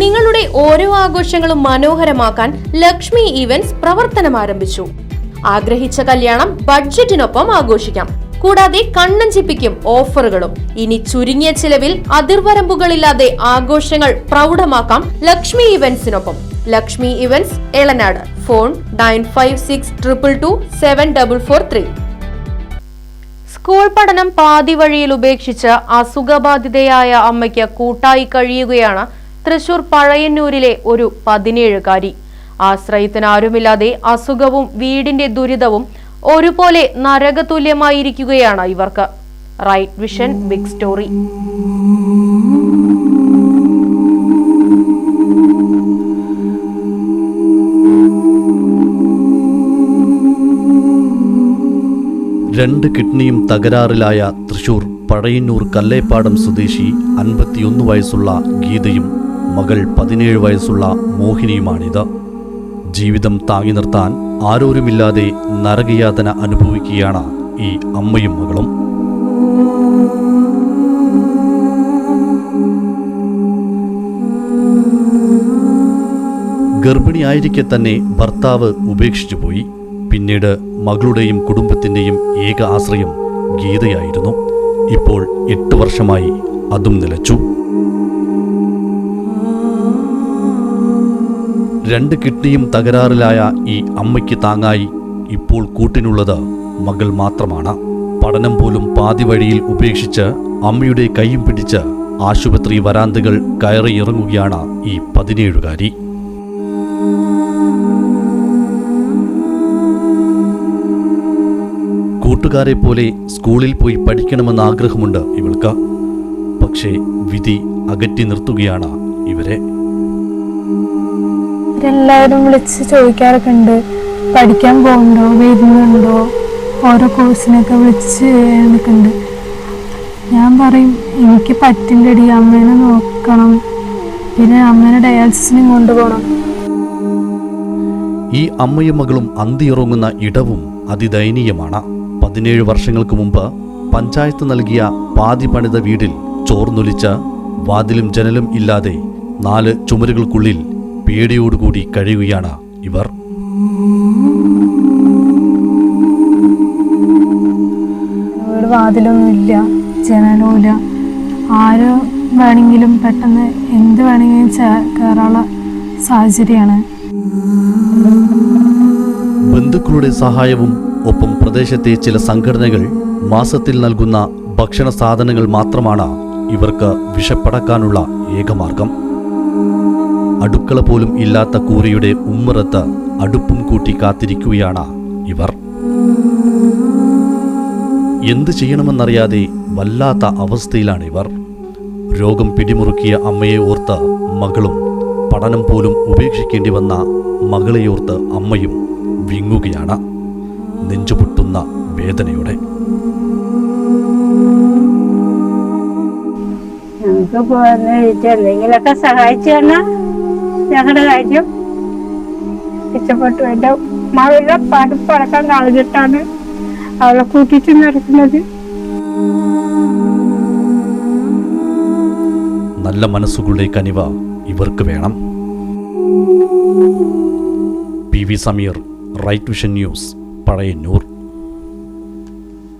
നിങ്ങളുടെ ഓരോ ആഘോഷങ്ങളും മനോഹരമാക്കാൻ ലക്ഷ്മി ഇവന്റ്സ് പ്രവർത്തനം ആരംഭിച്ചു. ആഗ്രഹിച്ച കല്യാണം ബഡ്ജറ്റിനൊപ്പം ആഘോഷിക്കാം. കൂടാതെ കണ്ണഞ്ചിപ്പിക്കും ഓഫറുകളും ഇനി ചുരുങ്ങിയ ചിലവിൽ അതിർവരമ്പുകളില്ലാതെ ആഘോഷങ്ങൾ പ്രൗഢമാക്കാം Lakshmi ഇവന്റ്സിനൊപ്പം Lakshmi events Elanad. Phone nine five six triple two seven double four three. School പഠനം പാതി വഴിയിൽ ഉപേക്ഷിച്ച് അസുഖബാധിതയായ അമ്മയ്ക്ക് കൂട്ടായി കഴിയുകയാണ് തൃശൂർ പഴയന്നൂരിലെ ഒരു പതിനേഴുകാരി. ആശ്രയത്തിനാരുമില്ലാതെ അസുഖവും വീടിന്റെ ദുരിതവും ഒരുപോലെ നരകതുല്യമായിരിക്കുകയാണ് ഇവർക്ക്. Right vision big story. രണ്ട് കിഡ്നിയും തകരാറിലായ തൃശൂർ പഴയന്നൂർ കല്ലേപ്പാടം സ്വദേശി അൻപത്തിയൊന്ന് വയസ്സുള്ള ഗീതയും മകൾ പതിനേഴ് വയസ്സുള്ള മോഹിനിയുമാണിത്. ജീവിതം താങ്ങി നിർത്താൻ ആരോരുമില്ലാതെ നരകയാതന അനുഭവിക്കുകയാണ് ഈ അമ്മയും മകളും. ഗർഭിണിയായിരിക്കെ തന്നെ ഭർത്താവ് ഉപേക്ഷിച്ചു പോയി. പിന്നീട് മകളുടെയും കുടുംബത്തിന്റെയും ഏക ആശ്രയം ഗീതയായിരുന്നു. ഇപ്പോൾ എട്ട് വർഷമായി അതും നിലച്ചു. രണ്ട് കിഡ്നിയും തകരാറിലായ ഈ അമ്മയ്ക്ക് താങ്ങായി ഇപ്പോൾ കൂട്ടിനുള്ളത് മകൾ മാത്രമാണ്. പഠനം പോലും പാതി വഴിയിൽ ഉപേക്ഷിച്ച് അമ്മയുടെ കൈയും പിടിച്ച് ആശുപത്രി വരാന്തകൾ കയറിയിറങ്ങുകയാണ് ഈ പതിനേഴുകാരി. കൂട്ടുകാരെ പോലെ സ്കൂളിൽ പോയി പഠിക്കണമെന്ന ആഗ്രഹമുണ്ട് ഇവൾക്ക്. പക്ഷേ വിധി അകറ്റി നിർത്തുകയാണ് ഇവരെ. എല്ലാവരും വിളിച്ച് ചോദിക്കാറൊക്കെ ഉണ്ട്. പഠിക്കാൻ പോകുന്നുണ്ടോ വരുന്നുണ്ടോ? ഓരോ കോഴ്സിനൊക്കെ വിളിച്ച് ഉണ്ട് ഞാൻ പറയും എനിക്ക് പറ്റില്ലടി അമ്മേനെ നോക്കണം. പിന്നെ അമ്മേനെ ഡയാലിസിസിനും കൊണ്ടുപോകണം ഈ അമ്മയും മകളും അന്തിയിറങ്ങുന്ന ഇടവും അതിദയനീയമാണ്. പതിനേഴ് വർഷങ്ങൾക്ക് മുമ്പ് പഞ്ചായത്ത് നൽകിയ പാതി പണിത വീടിൽ ചോർന്നൊലിച്ച് വാതിലും ജനലും ഇല്ലാതെ നാല് ചുമരുകൾക്കുള്ളിൽ പേടിയോടുകൂടി കഴിയുകയാണ് ഇവർ. വാതിലൊന്നുമില്ല ജനലുമില്ല. ആര് വേണമെങ്കിലും പെട്ടെന്ന് എന്ത് വേണമെങ്കിലും കയറാനുള്ള സാഹചര്യമാണ്. ബന്ധുക്കളുടെ സഹായവും ഒപ്പം പ്രദേശത്തെ ചില സംഘടനകൾ മാസത്തിൽ നൽകുന്ന ഭക്ഷണ സാധനങ്ങൾ മാത്രമാണ് ഇവർക്ക് വിഷപ്പടക്കാനുള്ള ഏകമാർഗം. അടുക്കള പോലും ഇല്ലാത്ത കൂരയുടെ ഉമ്മറത്ത് അടുപ്പും കൂട്ടി കാത്തിരിക്കുകയാണ് ഇവർ. എന്ത് ചെയ്യണമെന്നറിയാതെ വല്ലാത്ത അവസ്ഥയിലാണ് ഇവർ. രോഗം പിടിമുറുക്കിയ അമ്മയെ ഓർത്ത് മകളും പഠനം പോലും ഉപേക്ഷിക്കേണ്ടി വന്ന മകളെയോർത്ത് അമ്മയും വിങ്ങുകയാണ് നെഞ്ചുപൊട്ടുന്ന വേദനയോടെ. ഞങ്ങൾക്ക് എന്തെങ്കിലൊക്കെ സഹായിച്ചു തന്നാൽ ഞങ്ങളുടെ കാര്യം ഇഷ്ടപ്പെട്ടു. എന്റെ മകളുടെ പഠിപ്പടക്കം കളഞ്ഞിട്ടാണ് അവളെ കൂട്ടിയിട്ട് നടക്കുന്നത് നല്ല മനസ്സുകളുടെ കനിവ ഇവർക്ക് വേണം. P V Sameer right vision news Pazhayannur.